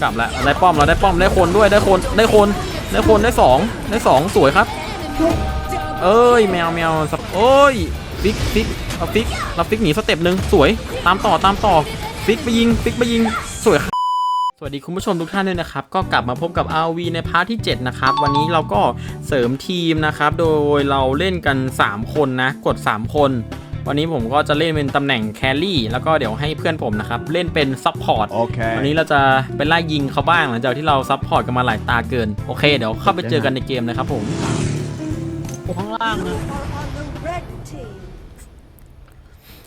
กลับแล้วได้ป้อมเราได้ป้อมได้คนด้วยได้คนได้คนได้คนได้สองได้สองสวยครับ เอ้ยแมวแมวสับโอ้ยฟิกฟิกเอาฟิกเราฟิกหนีสเต็ปหนึ่งสวยตามต่อตามต่อฟิกไปยิงฟิกไปยิงสวยครับสวัสดีคุณผู้ชมทุกท่านด้วยนะครับ ก็กลับมาพบกับ RV ในพาร์ทที่ 7 นะครับ วันนี้เราก็เสริมทีมนะครับ โดยเราเล่นกัน 3 คนนะ กด 3 คน วันนี้ผมก็จะเล่นเป็นตำแหน่งแครี่แล้วก็เดี๋ยวให้เพื่อนผมนะครับเล่นเป็นซัพพอร์ต Okay. วันนี้เราจะไปไล่ยิงเขาบ้างหลังจากที่เราซัพพอร์ตกันมาหลายตาเกิน โอเค เดี๋ยวเข้าไปเจอกันในเกมเลยครับผมข้างล่างนะ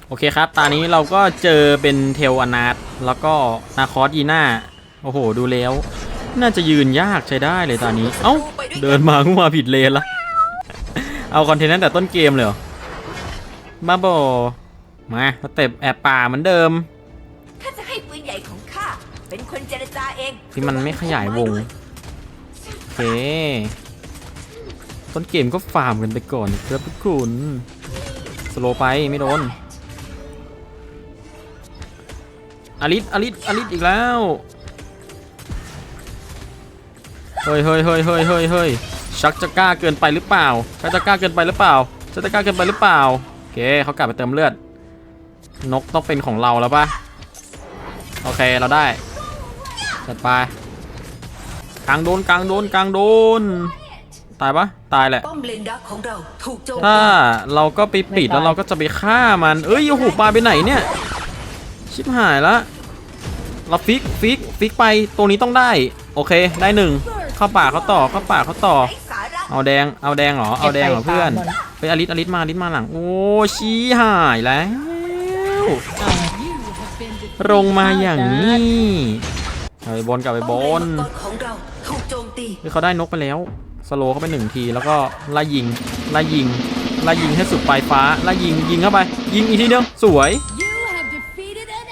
โอเคครับ ตอนนี้เราก็เจอเป็นเทลอนาตแล้วก็นาคอสยีน่า โอ้โห ดูแล้ว น่าจะยืนยากใช้ได้เลยตอนนี้ เอ้า เดินมาก็มาผิดเลนละ เอาคอนเทนต์ตั้งแต่ต้นเกมเลยเหรอ บ้าบอมาสเต็ปแอบป่าเหมือนเดิม ข้าจะให้ปืนใหญ่ของข้าเป็นคนเจรจาเองที่มันไม่ขยายวง โอเค ต้นเกมก็ฟาร์มกันไปก่อนนะครับทุกคนสโลว์ไปไม่โดนอลิสอลิสอลิสอีกแล้ว เฮ้ยเฮ้ยเฮ้ยเฮ้ยเฮ้ยเฮ้ยชักจะกล้าเกินไปหรือเปล่าชักจะกล้าเกินไปหรือเปล่าชักจะกล้าเกินไปหรือเปล่าโอ เคเขากลับไปเติมเลือด นกต้องเป็นของเราแล้วปะโอเคเราได้จัดไปกลางโดนกลางโดนกลางโดน ตายปะตายแหละ ป้อมเลนดักของเราถูกโจมถ้าตีเราก็ไปปิดแล้วเราก็จะไปฆ่ามัน เอ้ยโอ้โหปลาไปไหนเนี่ย ชิบหายละเราฟิกฟิกฟิกไปตัวนี้ต้องได้ โอเคได้หนึ่งเข้าป่าเขาต่อเข้าป่าเขาต่อ ไร้สาระเอาแดงเอาแดงเหรอเอาแดงเหรอเพื่อนไป อลิสอลิสมาอลิสมาหลัง โอ้ชี้หายแล้ว ลงมาอย่างนี้กลับไปบนกลับไปบป้อมนเลนมังกรของเราถูกโจมตีคือเขาได้นกไปแล้ว สโลว์เขาไปหนึ่งทีแล้วก็ไล่ยิงไล่ยิงไล่ยิงให้สุดปลายฟ้าไล่ยิงยิงเข้าไป ยิงอีกทีเดียวสวย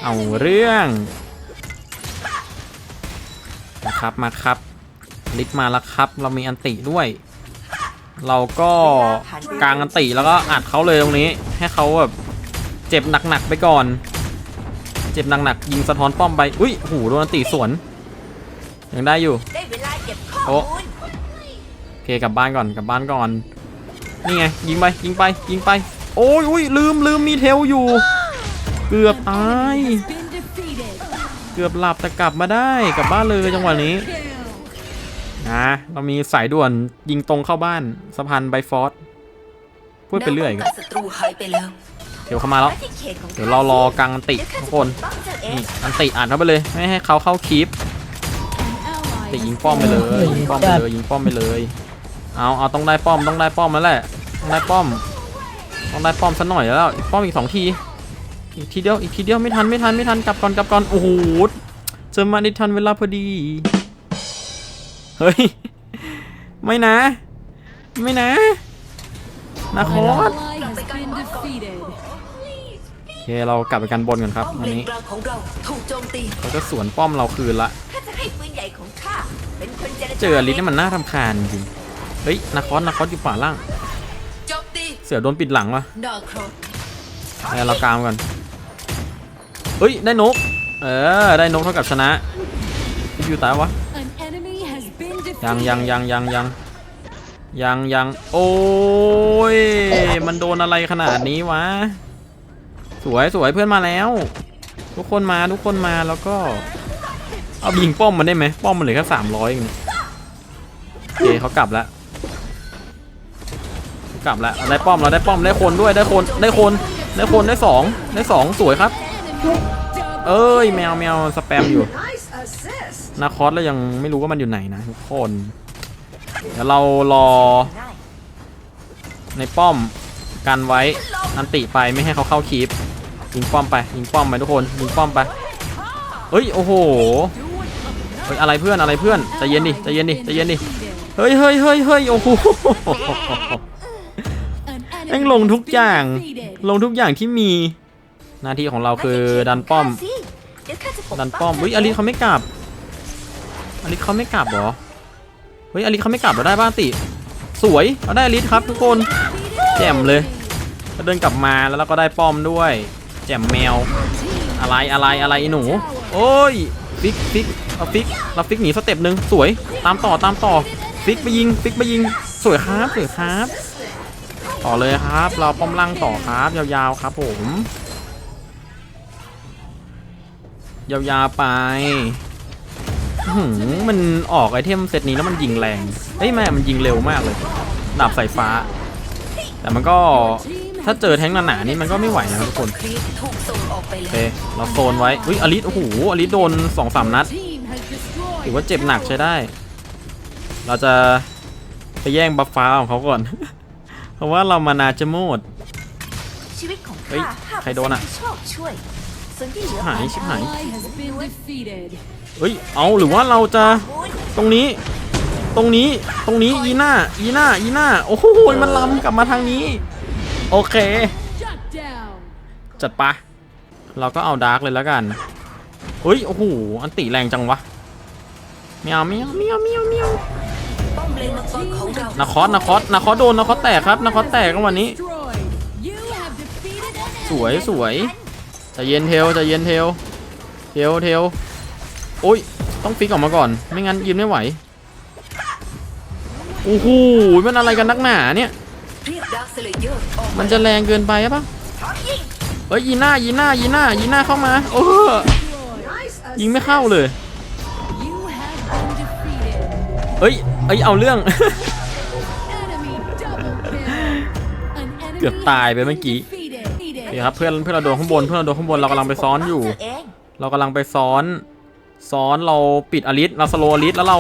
เอาเรื่องนะครับมาครับลิฟต์มาแล้วครับ เรามีอันติด้วย เราก็กลางอันติแล้วก็อัดเขาเลยตรงนี้ ให้เขาแบบเจ็บหนักๆไปก่อน เจ็บหนักๆยิงสะท้อนป้อมไป อุ้ยหูโดนอันติสวนยังได้อยู่โอ้โอเคกลับบ้านก่อนกลับบ้านก่อน นี่ไงยิงไปยิงไปยิงไป โอ้ยอุ้ยลืมลืมมีเทลอยู่ เกือบตายเกือบหลับแต่กลับมาได้กลับบ้านเลยจังหวะนี้ นะเรามีสายด่วนยิงตรงเข้าบ้านสะพานไบฟอสพูดไปเรื่อยแนกัวนป้งกันศัตรูหายไปแล้วเทลเข้ามาแล้วที่ขตของเดี๋ยวเรารอกลางอันติเดี๋ยวข้าทุกจะคนปกป้องเจ้าเองนี่อันติอ่านเข้าไปเลย ไม่ให้เขาเข้าคีปติยิงป้อมไปเลยยิงป้อมไปเลยยิงป้อมไปเลย เอาเอาต้องได้ป้อมต้องได้ป้อมแล้วแหละต้องได้ป้อม ต้องได้ป้อมสักหน่อยแล้วอีกป้อมอีกสองที อีกทีเดียวอีกทีเดียวไม่ทันไม่ทันไม่ทันกลับก่อนกลับก่อนโอ้โหเจอมาในทันเวลาพอดี เฮ้ย ไม่นะ ไม่นะ นาคอสโอเค เรากลับไปกันบนกันครับป้อมอันเลนนี้กลางของเราถูกโจมตีเขาจะสวนป้อมเราคืนละข้าจะให้ปืนใหญ่ของข้าเป็นคนเจรจาเจออลิสนี่มันน่ารำคาญจริง เฮ้ย นาคอสนาคอสอยู่ขวาล่างโจมตีเสือโดนปิดหลังวะดอกครบเออเรากามก่อนเฮ้ย ได้นก เออ ได้นกเท่ากับชนะ อยู่ตายวะ ยังยังยังยังยังยังยังโอ้ยมันโดนอะไรขนาดนี้วะ สวยสวยเพื่อนมาแล้ว ทุกคนมาทุกคนมาแล้วก็ เอายิงป้อมมันได้ไหมป้อมมันเหลือแค่สามร้อยเองโอเคเขากลับแล้วกลับแล้วได้ป้อมเราได้ป้อมได้คนด้วยได้คนได้คนได้คนได้สองได้สองสวยครับ เอ้ยแมวแมวสแปมอยู่ นาคอสแล้วยังไม่รู้ว่ามันอยู่ไหนนะทุกคน เดี๋ยวเรารอ ในป้อมกันไว้อันติไปไม่ให้เขาเข้าคีปยิงป้อมไปยิงป้อมไปทุกคนยิงป้อมไปเฮ้ยโอ้โหเฮ้ยอะไรเพื่อนอะไรเพื่อนใจเย็นดิใจเย็นดิใจเย็นดิเฮ้ยเฮ้ยเฮ้ยเฮ้ยโอ้โหแม่งลงทุกอย่างลงทุกอย่างที่มีหน้าที่ของเราคือดันป้อม ดันป้อมเฮ้ยอลิสเขาไม่กลับอลิสเขาไม่กลับหรอเฮ้ยอลิสเขาไม่กลับเราได้บ้านติ สวยเราได้อลิสครับทุกคนแจ่มเลยเราเดินกลับมาแล้วเราก็ได้ป้อมด้วย แจ่มแมว อะไรอะไรอะไรไอ้หนู โอ้ยฟิกฟิกเอาฟิกเราฟิกหนีสเต็ปหนึ่งสวยตามต่อตามต่อฟิกไปยิงฟิกไปยิงสวยครับสวยครับ ต่อเลยครับ เราป้อมล่างต่อครับยาวๆครับผม ยาวๆไปอื้อหือมันออกไอเทมเซตนี้แล้วมันยิงแรงเฮ้ยแม่มันยิงเร็วมากเลยดาบสายฟ้า แต่มันก็ถ้าเจอแท้งหนาๆนี่มันก็ไม่ไหวนะครับทุกคนครีปถูกส่งออกไปโอแล้เควเราโซนไว้อุ้ยอลิสโอ้โหอลิสโดนสองสามนัด Team has destroyed ถือว่าเจ็บหนักใช้ได้ เราจะไปแย่งบัฟฟ้าของเขาก่อน เพราะว่าเรามานาจะโมดชีวิตของเฮ้ยข้าใครโดนอะ ที่โชคช่วยส่วนที่เหลือหายชิบหาย ally has been defeated. เฮ้ยเอาหรือว่าเราจะมูลตรงนี้ ตรงนี้ตรงนี้ยีน่ายีน่ายีน่าโอ้โหมันล้ำกลับมาทางนี้ โอเค Shut down. จัดปะเราก็เอาดาร์กเลยแล้วกันเฮ้ยโอ้โหอันติแรงจังวะเมียวเมียวเมียวเมียวเมียวป้อมเลนมังกรของเรานาคอสนาคอสนาคอสโดนนาคอสแตกครับนาคอสแตกกันวันนี้ Destroyed. You have defeated an สวยสวยใจะเย็นเทลจะเย็นเทลเทลเทลโอ้ย ต้องฟิกออกมาก่อน ไม่งั้นยืนไม่ไหวโอ้โหมันอะไรกันนักหนาเนี่ย มันจะแรงเกินไปปะพร้อมยิงเฮ้ยยีน่ายีน่ายีน่ายีน่าเข้ามา โอ้ยิงไม่เข้าเลย เฮ้ยเอ้ย เอาเรื่อง เกือบตายไปเมื่อกี้ has been defeated. โอเครับเพื่อนเพื่อนเราโดนข้างบนเพื่อนเราโดนข้างบนเรากำลังไปซ้อนอยู่ เรากำลังไปซ้อนซ้อนเราปิดอลิสเราสโลอลิสแล้วเรา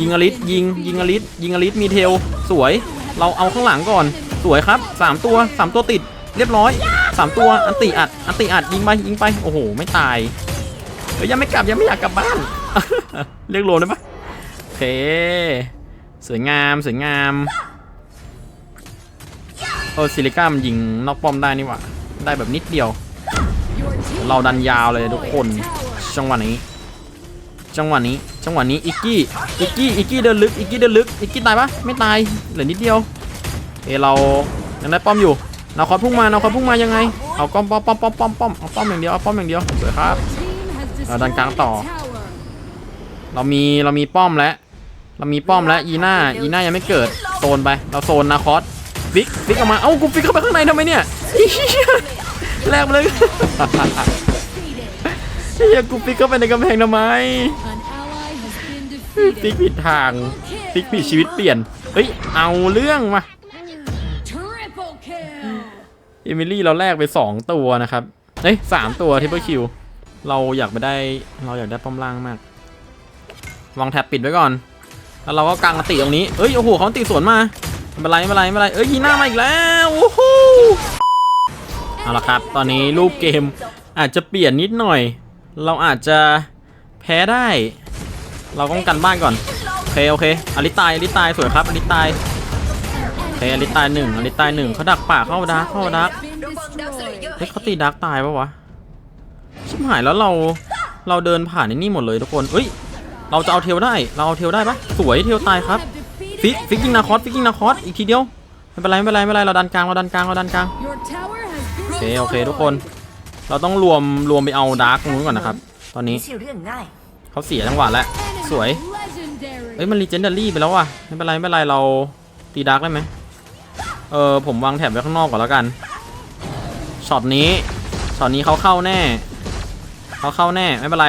ยิงอลิสยิงยิงอลิสยิงอลิสมีเทลสวย เราเอาข้างหลังก่อนสวยครับสามตัวสามตัวติดเรียบร้อยสามตัวอันติอัดอันติอัดยิงไปยิงไปโอ้โหไม่ตายเฮ้ยยังไม่กลับยังไม่อยากกลับบ้าน เรียกโลได้ปะโอเคสวยงามสวยงาม เออซิลิก้ามันยิงนอกป้อมได้นี่หว่า ได้แบบนิดเดียว เราดันยาวเลยทุกคนจังหวะนี้ จังหวะนี้ จังหวะนี้อิกกี้ อิกกี้ อิกกี้เดินลึก อิกกี้เดินลึก อิกกี้ตายปะไม่ตาย เหลือนิดเดียว เอเรายังได้ป้อมอยู่นาคอพุ่งมานาคอพุ่งมายังไง เอาป้อมป้อมป้อมป้อมป้อมป้อมเอาป้อมอย่างเดียว เอาป้อมอย่างเดียว สวยครับ เราดันกลางต่อ เรามี เรามีป้อมแล้ว เรามีป้อมแล้วยีน่ายีน่ายังไม่เกิด โซนไป เราโซนนาคอส ฟิกฟิกออกมา เอ้ากูฟิกเข้าไปข้างในทำไมเนี่ยเหี้ยแลกมาเลย Defeated. เฮียกูฟิกเข้าไปในกำแพงทำไม An ally has been ฟิก defeated. ผิดทางฟิกผิดชีวิตเปลี่ยน เฮ้ย เอาเรื่องมา Triple kill. เอมิลี่เราแลกไป 2 ตัวนะครับ เอ้ยสามตัวทิปเปอร์คิว เราอยากไปได้ เราอยากได้ป้อมล่างมาก วางแท็บปิดไว้ก่อน แล้วเราก็กางอันติตรงนี้ เอ้ย โอ้โหเขาอันติสวนมา ไม่เป็นไรไม่เป็นไรไม่เป็นไรเอ้ยยีน่ามาอีกแล้วโอ้โหเอาละครับ ตอนนี้รูปเกมอาจจะเปลี่ยนนิดหน่อย เราอาจจะแพ้ได้ เราต้องกันบ้านก่อนโอเคโอเคอลิตายอลิตายสวยครับอลิตายโอเคอลิตายหนึ่งอลิตายหนึ่งเขาดักป่าเข้าดักเข้าดัก Been ระวังดาร์เฮ้ยเขาตีดักตายปะวะชิบหายแล้วเราเราเดินผ่านไอ้นี่หมดเลยทุกคนเอ้ยเราจะเอาเทลได้ เราเอาเทลได้ปะสวยเทลตายครับ ฟิกฟิกยิงนาคอสฟิกยิงนาคอสอีกทีเดียวไม่เป็นไรไม่เป็นไรไม่เป็นไรเราดันกลางเราดันกลางเราดันกลาง Your tower has โอ been เคโอเคทุกคน เราต้องรวมรวมไปเอาดาร์กตรงนู้นก่อนนะครับ ตอนนี้ไม่ใช่เรื่องง่ายเขาเสียจังหวะแล้ว Enemy สวย legendary. เอ้ยมันรีเจนดารี่ไปแล้วว่ะไม่เป็นไรไม่เป็นไรเราตีดาร์กได้ไหมเออผมวางแถบไว้ข้างนอกก่อนแล้วกันช็อตนี้ช็อตนี้เขาเข้าแน่เขาเข้าแน่ไม่เป็นไร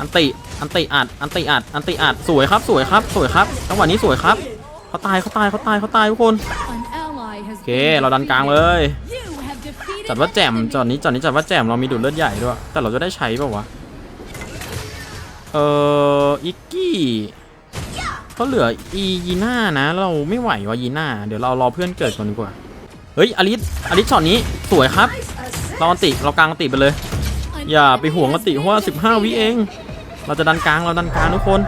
อันติอันติอัดอันติอัดอันติอัดสวยครับสวยครับสวยครับจังหวะนี้สวยครับ เขาตายเขาตายเขาตายเขาตายทุกคน An ally has โอเคเราดันกลางเลย You have defeated จัดว่าแจ่ม an จอด enemy. นี้จอดนี้จัดว่าแจ่มเรามีดูดเลือดใหญ่ด้วย แต่เราจะได้ใช้เปล่าวะเอออิกกี้เขาเหลืออียีน่านะ เราไม่ไหววะยีน่าเดี๋ยวเรารอเพื่อนเกิดก่อนดีกว่าเฮ้ยอลิสอลิสช็อตนี้สวยครับ เราอันติเรากลางอันติไปเลย An อย่าไป enemy ห่วงอันติเพราะว่า15วิเอง เราจะดันกลางเราดันกลางทุกคน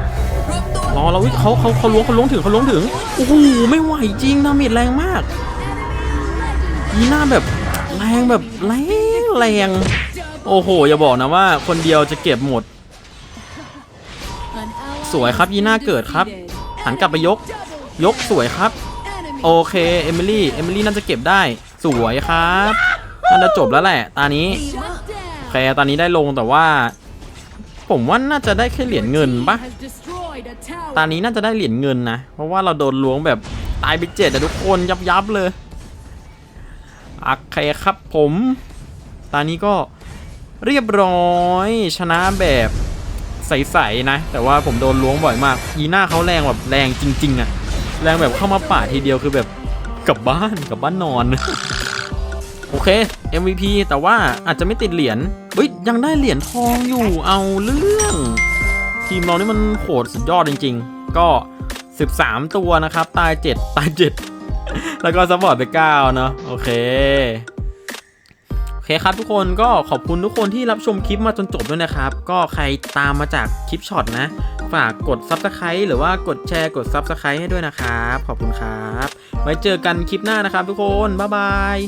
รอเราเขาเขาเขาล้วงเขาล้วงถึงเขาล้วงถึงโอ้โหไม่ไหวจริงดาเมจแรงมากยีน่าแบบแรงแบบแรงแรงโอ้โห อย่าบอกนะว่าคนเดียวจะเก็บหมด สวยครับยีน่าเกิดครับ หันกลับไปยก ยกสวยครับ โอเค เอมิลี่ เอมิลี่น่าจะเก็บได้ สวยครับน่าจะจบแล้วแหละตานี้โอเคตอนนี้ได้ลงแต่ว่า ผมว่าน่าจะได้แค่เหรียญเงินปะ ตานี้น่าจะได้เหรียญเงินนะ เพราะว่าเราโดนล้วงแบบตายไปเจ็ดอะทุกคนยับยับเลยโอเคครับผม ตานี้ก็เรียบร้อยชนะแบบใสๆนะ แต่ว่าผมโดนล้วงบ่อยมากอีหน้าเขาแรงแบบแรงจริง ๆอะแรงแบบเข้ามาป่าดทีเดียวคือแบบกลับบ้านกลับบ้านนอน โอเค MVP แต่ว่าอาจจะไม่ติดเหรียญเฮ้ยยังได้เหรียญทองอยู่เอาเรื่อง ทีมเรานี่มันโหดสุดยอดจริง ๆ ก็ 13 ตัวนะครับ ตาย 7 ตาย 7 แล้วก็ซัพพอร์ตไป9เนอะโอเคโอเคครับทุกคนก็ขอบคุณทุกคนที่รับชมคลิปมาจนจบด้วยนะครับ ก็ใครตามมาจากคลิปช็อตนะ ฝากกด Subscribe หรือว่ากดแชร์กด Subscribe ให้ด้วยนะครับ ขอบคุณครับ ไว้เจอกันคลิปหน้านะครับทุกคน บ๊ายบาย